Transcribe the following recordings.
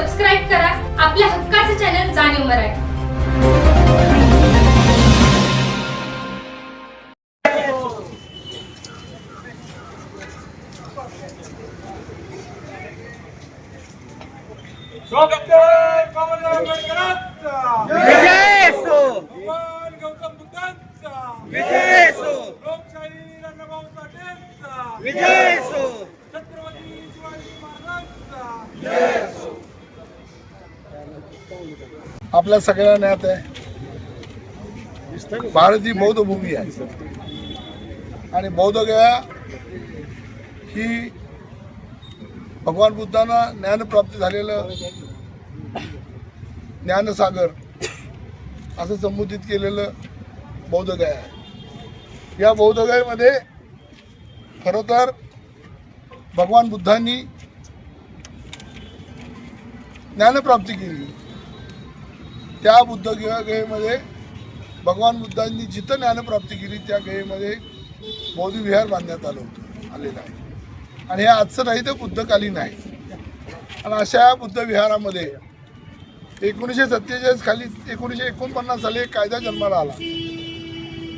Subscribe करा. आपल्या हक्काचे चॅनल जाणीव मराठी. गौतम बुद्धांचा. लोकशाही विजय असो छत्रपती शिवाजी महाराजांचा आपल्या सगळ्या ज्ञात आहे भारत ही बौद्ध भूमी आहे. आणि बौद्धगया ही भगवान बुद्धांना ज्ञानप्राप्ती झालेलं ज्ञानसागर असं संबोधित केलेलं बौद्धगया आहे. या बौद्धगयेमध्ये खरं तर भगवान बुद्धांनी ज्ञानप्राप्ती केली. त्या बुद्ध गयेमध्ये भगवान बुद्धांनी जिथं ज्ञानप्राप्ती केली त्या गयेमध्ये बौद्धविहार बांधण्यात आलं होतं आलेलं आहे. आणि हे आजचं नाही तर बुद्धकालीन आहे. आणि अशा बुद्धविहारामध्ये एकोणीसशे सत्तेचाळीस खाली एकोणीसशे एकोणपन्नास साली एक कायदा जन्माला आला.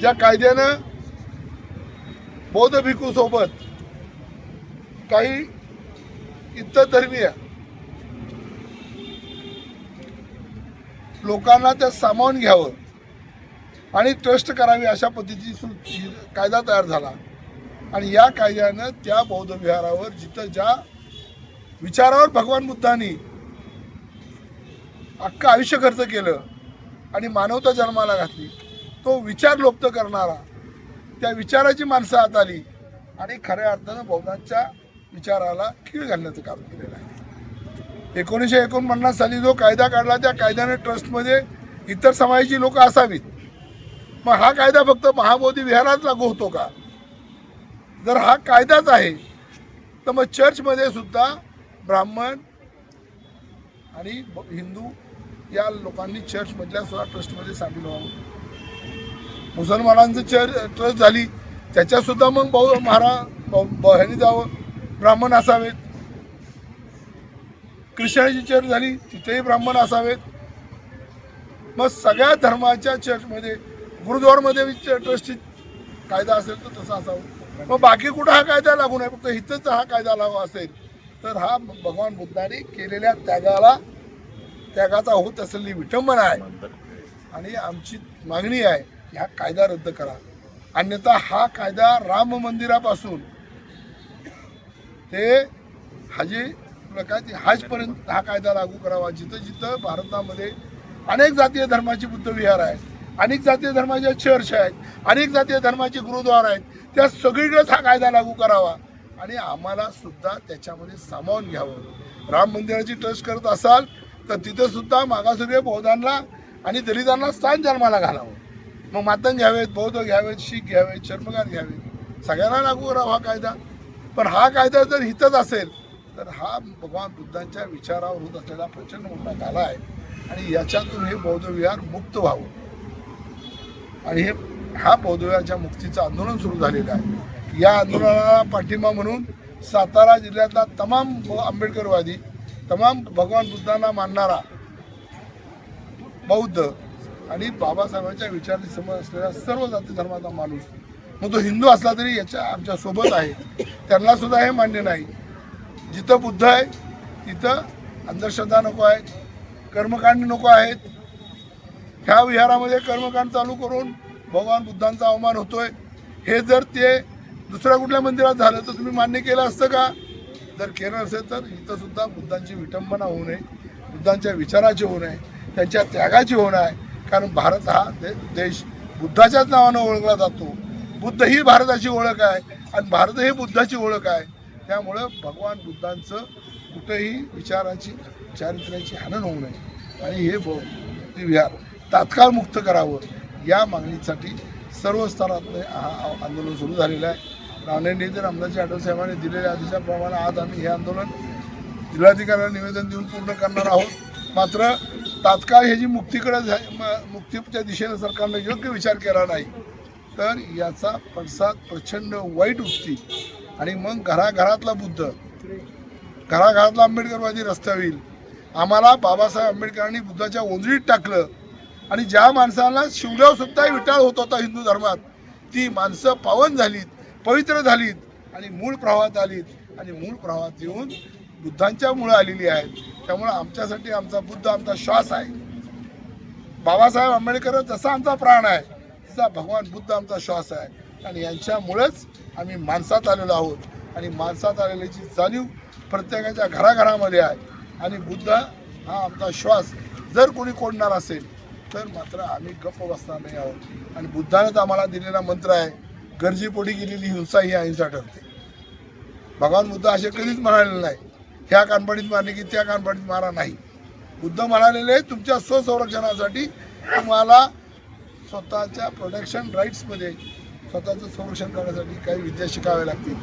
ज्या कायद्यानं बौद्ध भिकूसोबत काही इतर धर्मीय लोकांना त्या सामावून घ्यावं. आणि ट्रस्ट करावी अशा पद्धतीची सु- कायदा तयार झाला. आणि या कायद्यानं त्या बौद्ध विहारावर जिथं ज्या विचारावर भगवान बुद्धांनी अख्खं आयुष्य खर्च केलं आणि मानवता जन्माला घातली तो विचार लोप्त करणारा त्या विचाराची माणसं आत आली आणि खऱ्या अर्थानं बौद्धांच्या विचाराला खीळ घालण्याचं काम केलेलं आहे. एकोणीसशे एकोणपन्नास साली जो कायदा काढला त्या कायद्याने ट्रस्टमध्ये इतर समाजाची लोक असावीत. मग हा कायदा फक्त महाबोधी विहारात लागू होतो का? जर हा कायदाच आहे तर मग चर्चमध्ये सुद्धा ब्राह्मण आणि ब- हिंदू या लोकांनी चर्चमधल्या सुद्धा ट्रस्टमध्ये सामील व्हावं. मुसलमानांचं चर्च ट्रस्ट झाली त्याच्यासुद्धा मग बहु महाराज ह्यांनी जावं ब्राह्मण असावेत. ख्रिश्चनाची चर्च झाली तिथेही ब्राह्मण असावेत. मग सगळ्या धर्माच्या चर्चमध्ये गुरुद्वारमध्ये ट्रस्टची कायदा असेल तर तसा असावं. मग बाकी कुठं हा कायदा लागू नये फक्त इथंच हा कायदा लागू असेल तर हा भगवान बुद्धाने केलेल्या त्यागाला त्यागाचा होत असलेली विटंबना आहे. आणि आमची मागणी आहे की हा कायदा रद्द करा. अन्यथा हा कायदा राम मंदिरापासून ते हाजी आपलं काय ते हजपर्यंत हा कायदा लागू करावा. जिथं जिथं भारतामध्ये अनेक जातीय धर्माची बुद्ध विहार आहेत अनेक जातीय धर्माच्या चर्च आहेत अनेक जातीय धर्माचे गुरुद्वार आहेत त्या सगळीकडेच हा कायदा लागू करावा. आणि आम्हाला सुद्धा त्याच्यामध्ये सामावून घ्यावं. राम मंदिराची ट्रस्ट करत असाल तर तिथं सुद्धा मागासवर्गीय बौद्धांना आणि दलितांना स्थान जन्माला घालावं. मग मातंग घ्यावेत बौद्ध घ्यावेत शीख घ्यावेत चर्मकार घ्यावेत. सगळ्यांना लागू करावा हा कायदा. पण हा कायदा जर हितच असेल तर हा भगवान बुद्धांच्या विचारावर होत असलेला प्रचंड मोठा काला आहे. आणि याच्यातून हे बौद्ध विहार मुक्त व्हावं. आणि हे हा बौद्ध विहारच्या मुक्तीचं आंदोलन सुरू झालेलं आहे. या आंदोलनाला पाठिंबा म्हणून सातारा जिल्ह्यातला तमाम आंबेडकरवादी तमाम भगवान बुद्धांना मानणारा बौद्ध आणि बाबासाहेबांच्या विचाराची समज असलेला सर्व जाती धर्माचा माणूस मग तो हिंदू असला तरी याच्या आमच्यासोबत आहे. त्यांना सुद्धा हे मान्य नाही. जिथं बुद्ध आहे तिथं अंधश्रद्धा नको आहेत कर्मकांड नको आहेत. ह्या विहारामध्ये कर्मकांड चालू करून भगवान बुद्धांचा अवमान होतोय. हे जर ते दुसऱ्या कुठल्या मंदिरात झालं तर तुम्ही मान्य केलं असतं का? जर केलं असेल तर इथं सुद्धा बुद्धांची विटंबना होऊ नये बुद्धांच्या विचाराची होऊ नये त्यांच्या त्यागाची होऊ नये. कारण भारत हा दे देश बुद्धाच्याच नावानं ओळखला जातो. बुद्ध ही भारताची ओळख आहे आणि भारत ही बुद्धाची ओळख आहे. त्यामुळं भगवान बुद्धांचं कुठेही विचाराची चारित्र्याची हनन होऊ नये. आणि हे ब- ते विहार तात्काळ मुक्त करावं या मागणीसाठी सर्व स्तरातले हा आंदोलन सुरू झालेलं आहे. राणे जर रामदासजी आठव साहेबांनी दिलेल्या आदेशाप्रमाणे आज आम्ही हे आंदोलन जिल्हाधिकाऱ्यांना निवेदन देऊन पूर्ण करणार आहोत. मात्र तात्काळ ह्याची मुक्तीकडे झा- म- मुक्तीच्या दिशेनं सरकारनं योग्य विचार केला नाही तर याचा पडसाद प्रचंड वाईट उठती आणि मग घराघरातला बुद्ध. घराघरातला आंबेडकरवादी रस्ता होईल. आम्हाला बाबासाहेब आंबेडकरांनी बुद्धाच्या ओंजळीत टाकलं. आणि ज्या माणसाला शिवराव सुद्धा विटाळ होत होता हिंदू धर्मात ती माणसं पावन झालीत पवित्र झालीत आणि मूळ प्रवाहात आलीत. आणि मूळ प्रवाहात येऊन बुद्धांच्या मुळं आलेली आहेत. त्यामुळं आमच्यासाठी आमचा बुद्ध आमचा श्वास आहे. बाबासाहेब आंबेडकर जसा आमचा प्राण आहे तसा भगवान बुद्ध आमचा श्वास आहे. आणि यांच्यामुळेच आम्ही माणसात आलेलो आहोत. आणि माणसात आलेल्याची जाणीव प्रत्येकाच्या घराघरामध्ये आहे. आणि बुद्ध हा आमचा श्वास जर कोणी कोडणार असेल तर मात्र आम्ही गप्प बसणार नाही आहोत. आणि बुद्धानेच आम्हाला दिलेला मंत्र आहे गरजेपोटी गेलेली हिंसा ही अहिंसा ठरते. भगवान बुद्ध असे कधीच म्हणालेले नाही. ह्या कानपडीत मारले की त्या कानपडीत मारा नाही. बुद्ध म्हणालेले तुमच्या स्वसंरक्षणासाठी तुम्हाला स्वतःच्या प्रोडक्शन राईट्समध्ये स्वतःचं संरक्षण करण्यासाठी काही विद्या शिकाव्या लागतील.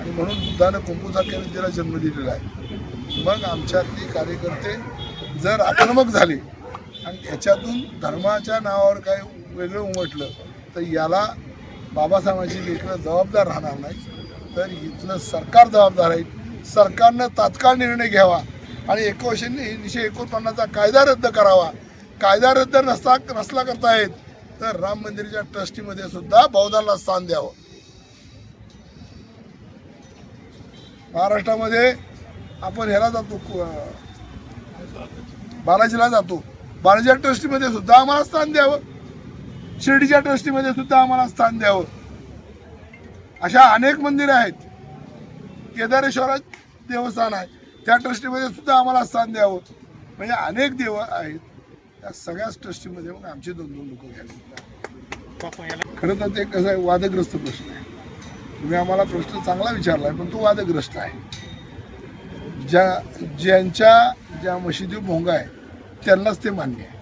आणि म्हणून बुद्धानं कुंकूसारख्या विद्येला जन्म दिलेला आहे. मग आमच्यातली कार्यकर्ते जर आक्रमक झाले आणि याच्यातून धर्माच्या नावावर काय वेगळं उमटलं तर याला बाबासाहेबांची लेकरं जबाबदार राहणार नाही. तर इथलं सरकार जबाबदार आहे. सरकारनं तात्काळ निर्णय घ्यावा आणि एकोणीसशे एकोणपन्नासचा कायदा रद्द करावा. कायदा रद्द नसता नसला करता येत तर राम मंदिराच्या ट्रस्टीमध्ये सुद्धा बौद्धांना स्थान द्यावं. महाराष्ट्रामध्ये आपण ह्याला जातो बालाजीला जातो. बालाजीच्या ट्रस्टीमध्ये सुद्धा आम्हाला स्थान द्यावं. शिर्डीच्या ट्रस्टीमध्ये सुद्धा आम्हाला स्थान द्यावं. अशा अनेक मंदिरं आहेत. केदारेश्वरात देवस्थान आहे. त्या ट्रस्टीमध्ये सुद्धा आम्हाला स्थान द्यावं. म्हणजे अनेक देव आहेत. त्या सगळ्याच ट्रस्टीमध्ये मग आमचे दोन दोन लोक घ्यावे खरं तर ते कसं आहे वादग्रस्त प्रश्न आहे. तुम्ही आम्हाला प्रश्न चांगला विचारला आहे पण तो वादग्रस्त आहे. ज्या ज्यांच्या ज्या मशिदी भोंगा आहे त्यांनाच ते मान्य आहे.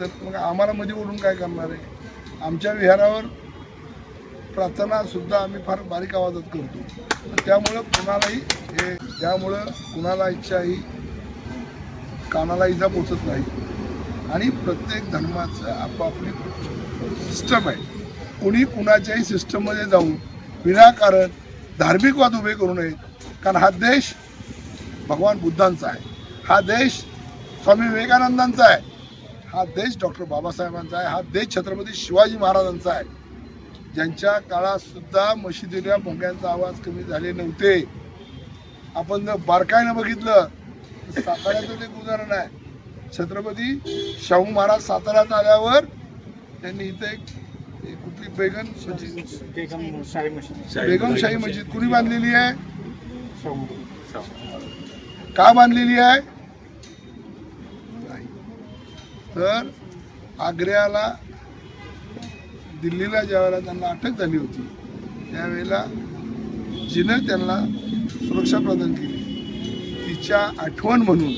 तर मग आम्हाला मध्ये बोलून काय करणार आहे? आमच्या विहारावर प्रार्थना सुद्धा आम्ही फार बारीक आवाजात करतो. त्यामुळं कुणालाही हे त्यामुळं कुणाला इच्छाही कानाला इजा पोचत नाही. आणि प्रत्येक धर्माचं आपापली सिस्टम आहे. कुणी कुणाच्याही सिस्टममध्ये जाऊन विनाकारण धार्मिक वाद उभे करू नयेत कारण हा देश भगवान बुद्धांचा आहे. हा देश स्वामी विवेकानंदांचा आहे. हा देश डॉक्टर बाबासाहेबांचा आहे. हा देश छत्रपती शिवाजी महाराजांचा आहे. ज्यांच्या काळातसुद्धा मशिदीला मशिदीच्या भोंग्यांचा आवाज कमी झाले नव्हते. आपण जर बारकाईनं बघितलं तर साताऱ्याचं ते एक उदाहरण आहे. छत्रपती शाहू महाराज साताऱ्यात आल्यावर त्यांनी इथे एक एक कुठली बेगन मस्जिद बेगमशाही मस्जिद कुणी बांधलेली आहे? का बांधलेली आहे. तर आग्र्याला दिल्लीला ज्यावेळेला त्यांना अटक झाली होती त्यावेळेला जिनं त्यांना सुरक्षा प्रदान केली. तिच्या आठवण म्हणून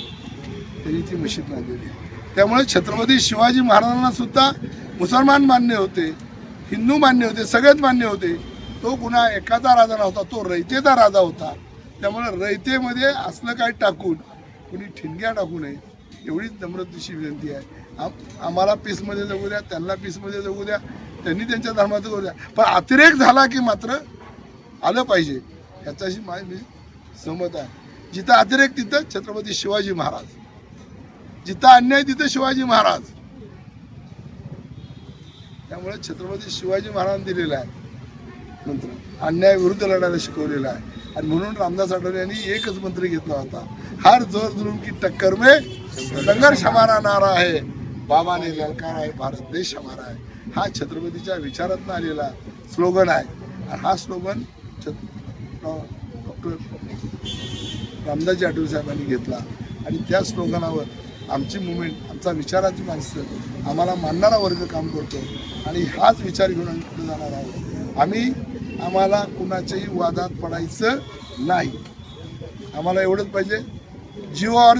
त्यांनी ती मशीद बांधलेली आहे. त्यामुळे छत्रपती शिवाजी महाराजांना सुद्धा मुसलमान मान्य होते हिंदू मान्य होते सगळेच मान्य होते. तो गुन्हा एकाचा राजा नव्हता तो रयतेचा राजा होता. त्यामुळे रयतेमध्ये असलं काय टाकून कुणी ठिणग्या टाकू नये एवढीच नम्रतेची विनंती आहे. आम आम्हाला पीसमध्ये जगू द्या त्यांना पीसमध्ये जगू द्या त्यांनी त्यांच्या धर्माचं करू द्या. पण अतिरेक झाला की मात्र आलं पाहिजे ह्याच्याशी माझी मी सहमत आहे. जिथं अतिरेक तिथं छत्रपती शिवाजी महाराज. जिथं अन्याय तिथं शिवाजी महाराज. त्यामुळे छत्रपती शिवाजी महाराजांनी दिलेला आहे. मंत्र. अन्याय विरुद्ध लढायला शिकवलेला आहे. आणि म्हणून रामदास आठवले यांनी एकच मंत्र घेतला होता. हर जोर जुलूम की टक्कर में संघर्ष हमारा नारा आहे बाबाने ललकार आहे भारत देश हमारा आहे हा छत्रपतीच्या विचारातून आलेला स्लोगन आहे. आणि हा स्लोगन डॉक्टर रामदासजी आठवले साहेबांनी घेतला. आणि त्या स्लोगनावर आमची मुवमेंट आमचा विचाराची माणसं आम्हाला मानणारा वर्ग काम करतो. आणि हाच विचार घेऊन आम्ही पुढे जाणार आहोत. आम्ही आम्हाला कुणाच्याही वादात पडायचं नाही. आम्हाला एवढंच पाहिजे जीवावर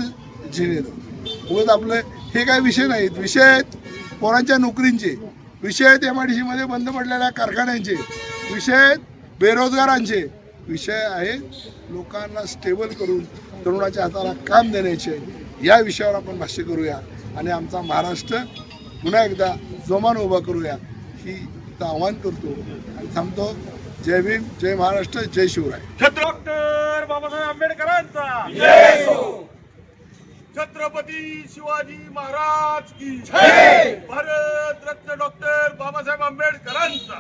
जिनेलं उगत आपलं हे काय विषय नाहीत. विषय आहेत पोरांच्या नोकरींचे. विषय आहेत एम आय डी सीमध्ये बंद पडलेल्या कारखान्यांचे. विषय आहेत बेरोजगारांचे. विषय आहेत लोकांना स्टेबल करून तरुणाच्या हाताला काम देण्याचे. या विषयावर आपण भाष्य करूया. आणि आमचा महाराष्ट्र पुन्हा एकदा जोमान उभा करूया. ही आवाहन करतो आणि थांबतो. जय भीम जय महाराष्ट्र जय शिवराय. डॉक्टर बाबासाहेब आंबेडकरांचा. छत्रपती शिवाजी महाराज की भारत रत्न डॉक्टर बाबासाहेब आंबेडकरांचा.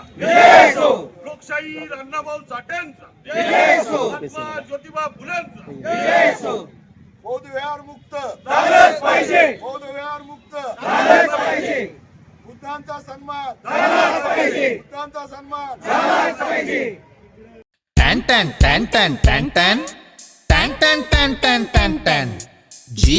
लोकशाही अण्णाभाऊ साठेंचा. महात्मा ज्योतिबा फुलेंचा.